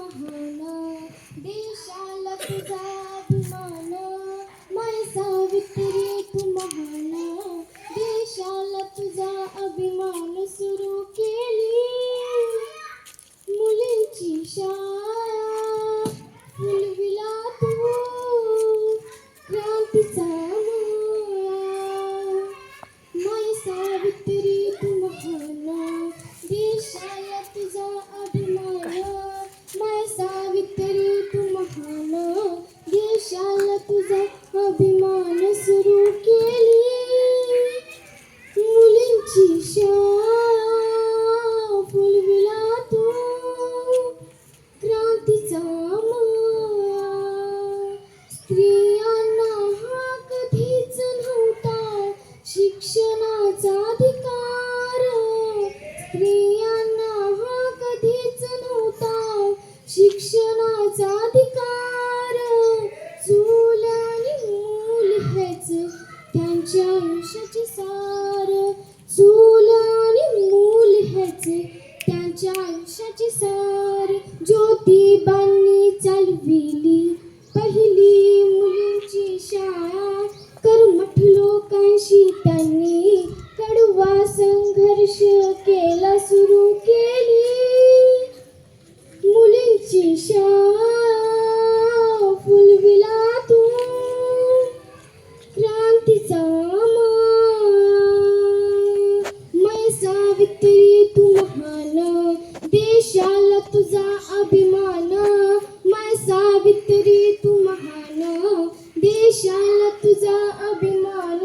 महान देशाला तुझा अभिमान माय सावित्री तू महान देशाला तुझा अभिमान सुरू केली. मुलींची शाळा फुलविला तू क्रांतीचा ज्योतिबांनी चालविली. पहिली मुलींची शाळा कर्मठ लोकांशी त्यांनी. तुझा अभिमान. मै सावित्री तू महान. देशाला तुझा अभिमान.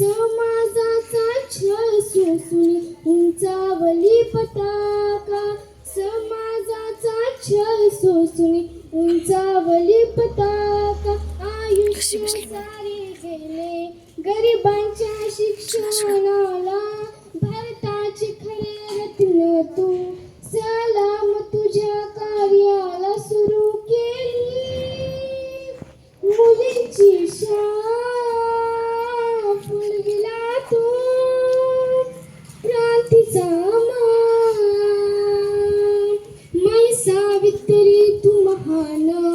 समाजाचा छळ सोसून उंचावली पताका. समाजाचा छळ सोसून उंचावली पताका. आयुष्य सारे गेले गरिबांच्या शिक्षणाला. भारताचे खरे रत्न तू सलाम तुझ्या कार्याला सुरू केली. मुलींची शाळा सावित्री